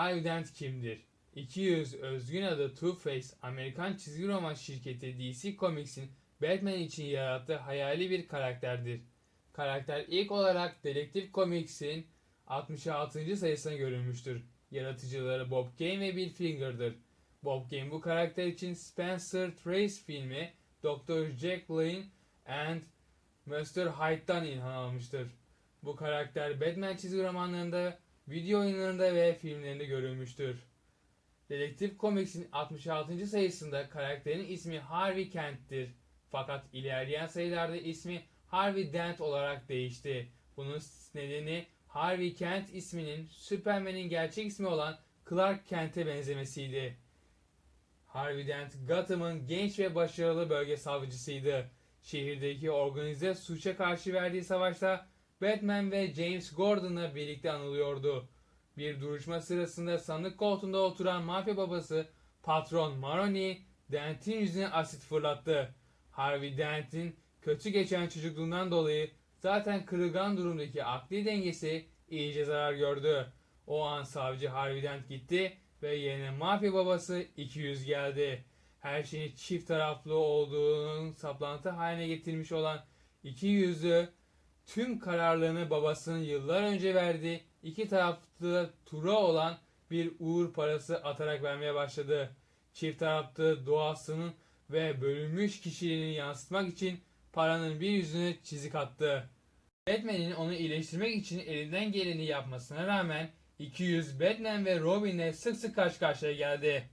Harvey Dent kimdir? 200 özgün adı Two-Face, Amerikan çizgi roman şirketi DC Comics'in Batman için yarattığı hayali bir karakterdir. Karakter ilk olarak Dedektif Comics'in 66. sayısına görülmüştür. Yaratıcıları Bob Kane ve Bill Finger'dır. Bob Kane bu karakter için Spencer Trace filmi Dr. Jekyll and Mr. Hyde'dan ilham almıştır. Bu karakter Batman çizgi romanlarında, video oyunlarında ve filmlerinde görülmüştür. Dedektif Comics'in 66. sayısında karakterin ismi Harvey Kent'tir. Fakat ilerleyen sayılarda ismi Harvey Dent olarak değişti. Bunun nedeni Harvey Kent isminin Superman'in gerçek ismi olan Clark Kent'e benzemesiydi. Harvey Dent Gotham'ın genç ve başarılı bölge savcısıydı. Şehirdeki organize suça karşı verdiği savaşta Batman ve James Gordon'la birlikte anılıyordu. Bir duruşma sırasında sanık koltuğunda oturan mafya babası patron Maroni Dent'in yüzüne asit fırlattı. Harvey Dent'in kötü geçen çocukluğundan dolayı zaten kırılgan durumdaki akli dengesi iyice zarar gördü. O an savcı Harvey Dent gitti ve yerine mafya babası 200 geldi. Her şeyin çift taraflı olduğunun saplantı haline getirmiş olan 200'ü tüm kararlarını babasının yıllar önce verdiği iki taraflı tura olan bir uğur parası atarak vermeye başladı. Çift taraflı doğasının ve bölünmüş kişiliğini yansıtmak için paranın bir yüzüne çizik attı. Batman'in onu iyileştirmek için elinden geleni yapmasına rağmen 200 Batman ve Robin'le sık sık karşı karşıya geldi.